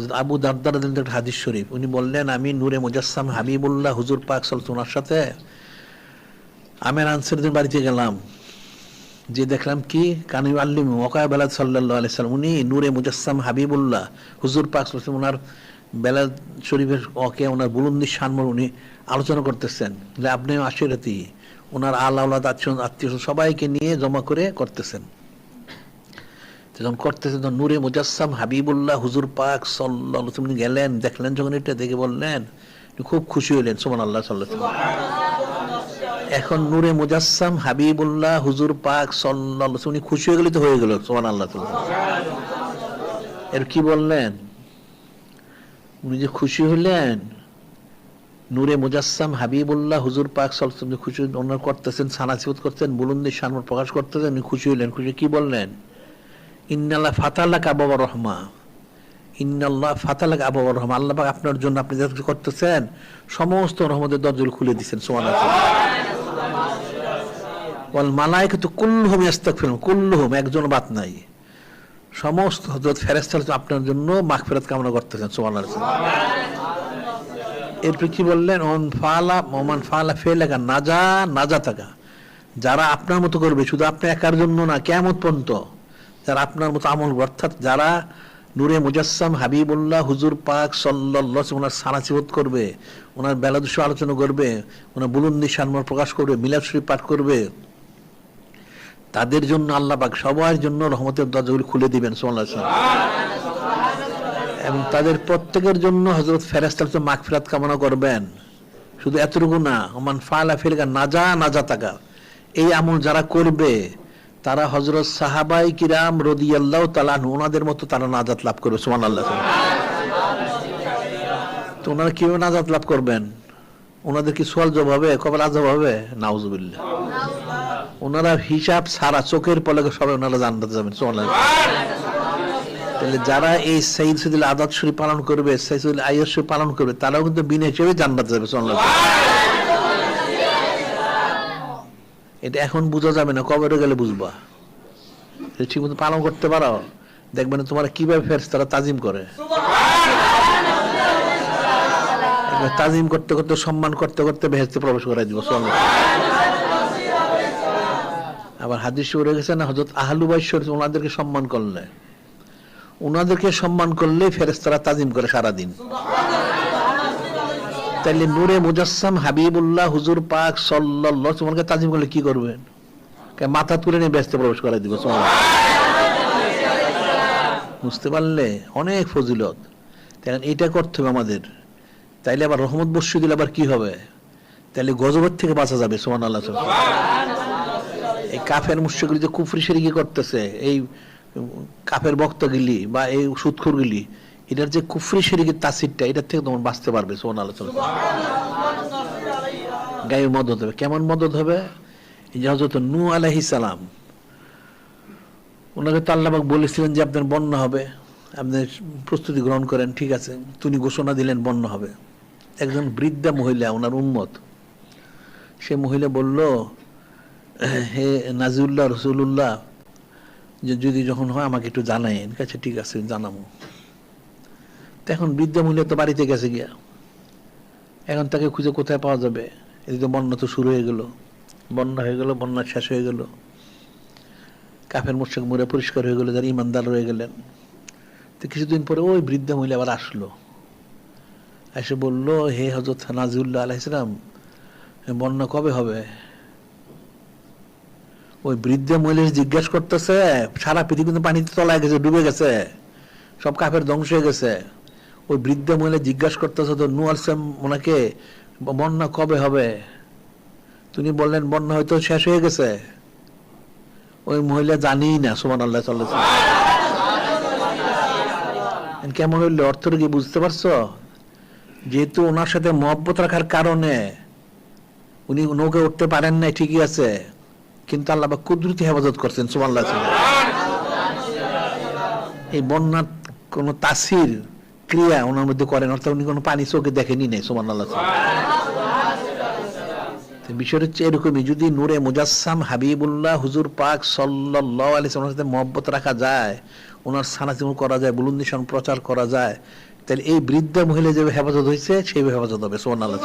হজরত আবু দারদার একটা হাদিস শরীফ। উনি বললেন, আমি নূরে মুজাসসাম হাবিবুল্লাহ হুজুর পাক সাল ওনার সাথে আমের আনসারদের বাড়িতে গেলাম। যে দেখলাম কি? কানি আল্লিম ওকায় বেলাদ সাল্লাহ আলাইসাল্লাম উনি নূরে মুজাসসাম হাবিবুল্লাহ হুজুর পাক আলাইহি ওনার বেলাদ শরীফের ওকে ওনার বুলন্দি শানমর উনি আলোচনা করতেছেন। যে আপনি আশিরাতি। ওনার আল আওলাদ আত্মীয় আত্মীয় সবাইকে নিয়ে জমা করে করতেছেন। যখন করতেছেন তখন নূরে মুজাসসাম হাবিবুল্লাহ হুজুর পাক সাল্লাহ তুমি গেলেন, দেখলেন যখন এটা দেখে বললেন খুব খুশি হইলেন সুমান আল্লাহ সাল্লাহ এখন নূরে মুজাসসাম হাবিবুল্লাহ হুজুর পাক সাল্লাহ উনি খুশি হয়ে গেলে তো হয়ে গেল সুমান আল্লাহ এর কি বললেন? উনি যে খুশি হলেন, নূরে মুজাসসাম হাবিবুল্লাহ হুজুর পাক সাল্লাম খুশি ওনার করতেছেন সানাসিবত করতেন বুলন্দি শানমর প্রকাশ করতেছেন, উনি খুশি হলেন, খুশি কি বললেন? ইন্নাল্লাহ ফাতাল্লাহ আবাবা রহমা। ইন্নাল্লাহ ফাতাল্লাহ আবাবা রহমা। আল্লাহ আপনার জন্য আপনি যা কিছু করতেছেন, সমস্ত রহমতের দরজাগুলো খুলে দিচ্ছেন সোমান ওয়াল মালাইকাতু কুল্লুহুম ইস্তাগফিরুন কুল্লুহুম একজন বাদ নাই। সমস্ত হযরত ফেরেশতারা আপনার জন্য মাগফিরাত কামনা করতেছেন, সুবহানাল্লাহ। এরপর কি বললেন? অন ফালা, ওমান ফালা ফেলাকা নাজা নাজা থাকা যারা আপনার মতো করবে, শুধু আপনি একার জন্য না কেমন পর্যন্ত। যারা আপনার মতো আমল অর্থাৎ যারা নূরে মুজাসসাম হাবিবুল্লাহ হুজুর পাক আলাইহি ওনার সানাসিবত করবে, ওনার বেলাদুষ আলোচনা করবে, ওনার বুলন্দি শানমর প্রকাশ করবে, মিলাদ শরীফ পাঠ করবে, তাদের জন্য আল্লাহ পাক সবার জন্য রহমতের দরজাগুলি খুলে দিবেন, সুবহানাল্লাহ। এবং তাদের প্রত্যেকের জন্য হজরত ফেরেস্তার তো মাগফিরাত কামনা করবেন। শুধু এতটুকু না, ওমান ফালা ফিলগা নাজা নাজা তাকা এই আমল যারা করবে তারা হজরত সাহাবাই কিরাম রদিয়াল্লাহ তালান ওনাদের মতো তারা নাজাত লাভ করবে সুমান আল্লাহ তো ওনারা কীভাবে নাজাত লাভ করবেন? ওনাদের কি সোয়াল জব হবে কবে আজব হবে? নাউজুবিল্লাহ। ওনারা হিসাব সারা চোখের পলকে সবাই ওনারা জানতে যাবেন সোমান তাহলে যারা এই সাইদ সৈদুল আদাত শরীফ পালন করবে সাইদুল আয়াস পালন করবে, তারাও কিন্তু বিনা হিসেবে জান্নাত যাবে সোমান এটা এখন বোঝা যাবে না কবরে গেলে বুঝবা? ঠিক মতো পালন করতে পারো। দেখবে না তোমার কীভাবে ফেরস, তারা তাজিম করে। তাজিম করতে করতে, সম্মান করতে করতে বেহেস্তে প্রবেশ করাই দিব আবার হাদিস উড়ে গেছে না হজরত আহলু বাইশ্বর ওনাদেরকে সম্মান করলে। ওনাদেরকে সম্মান করলে ফেরেস্তারা তাজিম করে সারাদিন। তাইলে নূরে মুজাসসাম হাবিবুল্লাহ হুজুর পাক সাল্লাল্লাহু তোমাকে তাজিম করলে কি করবেন? মাথা তুলে নিয়ে ব্যস্ত প্রবেশ করাই দিব বুঝতে পারলে অনেক ফজিলত। এখন এটা করতে হবে আমাদের। তাইলে আবার রহমত বর্ষি দিলে আবার কি হবে? তাইলে গজবের থেকে বাঁচা যাবে সোমান আল্লাহ এই কাফের মুশ্রিকগুলি যে কুফরি সেরিকি করতেছে, এই কাফের বক্তগিলি বা এই সুৎখুরগুলি এটার যে কুফরি সেরিকির তাসিরটা, এটার থেকে তোমার বাঁচতে পারবে সোমান আলোচনা গায়ে মদত হবে। কেমন মদত হবে? হজরত নু আলাহি সালাম, ওনাকে তো আল্লাহবাক বলেছিলেন যে আপনার বন্যা হবে। আপনি প্রস্তুতি গ্রহণ করেন, ঠিক আছে। তিনি ঘোষণা দিলেন বন্যা হবে। একজন বৃদ্ধা মহিলা, ওনার উন্মত সে মহিলা বলল, হে নাজিউল্লাহ রসুল্লাহ যে যদি যখন হয় আমাকে একটু জানাইন কাছে ঠিক আছে, জানাব। এখন বৃদ্ধা মহিলা তো বাড়িতে গেছে গিয়া। এখন তাকে খুঁজে কোথায় পাওয়া যাবে? এদিকে বন্যা তো শুরু হয়ে গেল। বন্যা হয়ে গেল, বন্যা শেষ হয়ে গেল। কাফের মোর্শেক মুড়ে পরিষ্কার হয়ে গেল, যারা ইমানদার রয়ে গেলেন। তো কিছুদিন পরে ওই বৃদ্ধা মহিলা আবার আসলো। এসে বলল, হে হজরত নাজিউল্লাহ আলাইসালাম বন্যা কবে হবে? ওই বৃদ্ধ মহিলা জিজ্ঞেস করতেছে, সারা পৃথিবী কিন্তু পানিতে তলায় গেছে, ডুবে গেছে, সব কাফের ধ্বংস হয়ে গেছে। ওই বৃদ্ধ মহিলা জিজ্ঞাসা করতেছে তো নু আলসাম ওনাকে বন্যা কবে হবে? তিনি বললেন, বন্যা হয়তো শেষ হয়ে গেছে। ওই মহিলা জানিই না সুমান আল্লাহ সাল্লাহ কেমন হইল? অর্থটা কি বুঝতে পারছ? যেহেতু ওনার সাথে মহব্বত রাখার কারণে উনি নৌকে উঠতে পারেন নাই, ঠিকই আছে। কিন্তু আল্লাহ কুদরতি হেফাজত করছেন সুমাল্লাহ এই বন্যার কোন তাসির ক্রিয়া ওনার মধ্যে করেন, অর্থাৎ উনি কোনো পানি চোখে দেখেনি নাই সোমান আল্লাহ বিষয় হচ্ছে এরকমই, যদি নূরে মুজাসসাম হাবিবুল্লাহ হুজুর পাক সাল্লাল্লাহু আলাইহি ওনার সাথে মহব্বত রাখা যায়, ওনার সানাতিমুল করা যায় বুলুন্দিশন প্রচার করা যায়, তাহলে এই বৃদ্ধা মহিলা যেভাবে হেফাজত হয়েছে, সেইভাবে হেফাজত হবে সোমান আল্লাহ